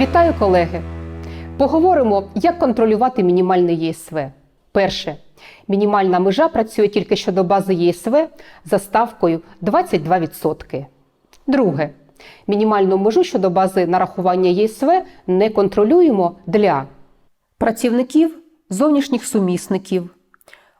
Вітаю, колеги! Поговоримо, як контролювати мінімальне ЄСВ. Перше. Мінімальна межа працює тільки щодо бази ЄСВ за ставкою 22%. Друге. Мінімальну межу щодо бази нарахування ЄСВ не контролюємо для працівників, зовнішніх сумісників,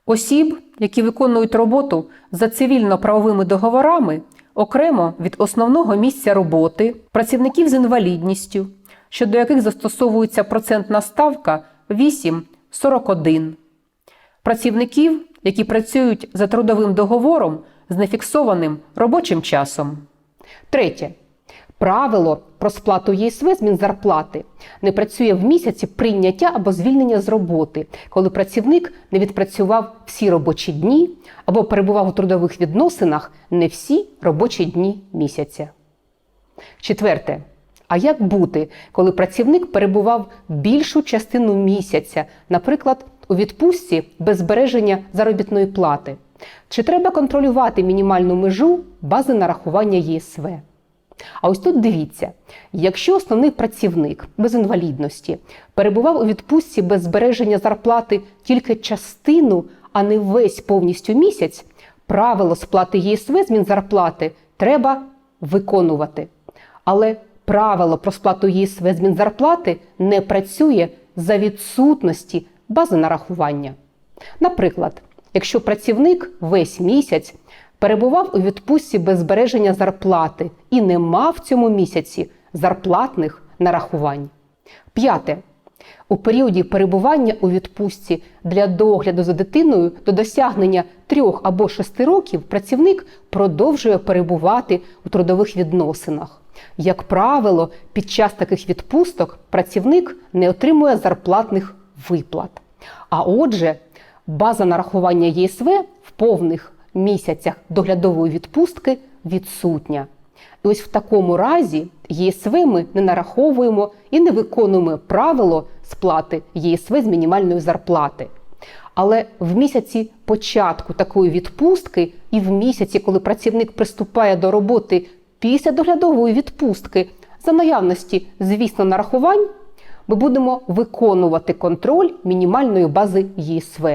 осіб, які виконують роботу за цивільно-правовими договорами окремо від основного місця роботи, працівників з інвалідністю, щодо яких застосовується процентна ставка 8,41, працівників, які працюють за трудовим договором з нефіксованим робочим часом. Третє. Правило про сплату ЄСВ змін зарплати не працює в місяці прийняття або звільнення з роботи, коли працівник не відпрацював всі робочі дні або перебував у трудових відносинах не всі робочі дні місяця. Четверте. А як бути, коли працівник перебував більшу частину місяця, наприклад, у відпустці без збереження заробітної плати? Чи треба контролювати мінімальну межу бази нарахування ЄСВ? А ось тут дивіться: якщо основний працівник без інвалідності перебував у відпустці без збереження зарплати тільки частину, а не весь повністю місяць, правило сплати ЄСВ змін зарплати треба виконувати. Але правило про сплату ЄСВ змін зарплати не працює за відсутності бази нарахування. Наприклад, якщо працівник весь місяць перебував у відпустці без збереження зарплати і не мав в цьому місяці зарплатних нарахувань. П'яте. У періоді перебування у відпустці для догляду за дитиною до досягнення трьох або шести років працівник продовжує перебувати у трудових відносинах. Як правило, під час таких відпусток працівник не отримує зарплатних виплат. А отже, база нарахування ЄСВ в повних місяцях доглядової відпустки відсутня. І ось в такому разі ЄСВ ми не нараховуємо і не виконуємо правило сплати ЄСВ з мінімальної зарплати. Але в місяці початку такої відпустки і в місяці, коли працівник приступає до роботи після доглядової відпустки, за наявності, звісно, нарахувань, ми будемо виконувати контроль мінімальної бази ЄСВ.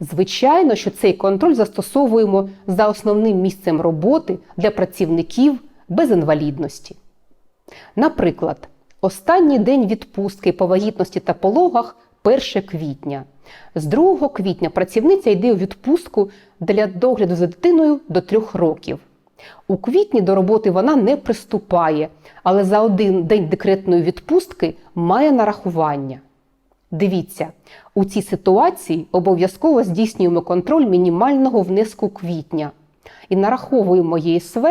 Звичайно, що цей контроль застосовуємо за основним місцем роботи для працівників без інвалідності. Наприклад, останній день відпустки по вагітності та пологах 1 квітня. З 2 квітня працівниця йде у відпустку для догляду за дитиною до 3 років. У квітні до роботи вона не приступає, але за один день декретної відпустки має нарахування. Дивіться, у цій ситуації обов'язково здійснюємо контроль мінімального внеску квітня і нараховуємо ЄСВ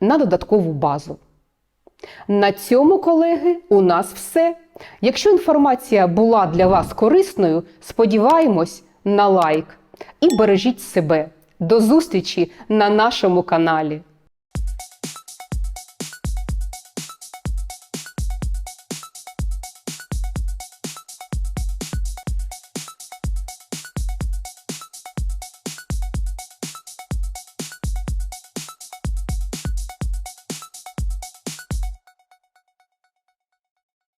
на додаткову базу. На цьому, колеги, у нас все. Якщо інформація була для вас корисною, сподіваємось на лайк і бережіть себе. До зустрічі на нашому каналі.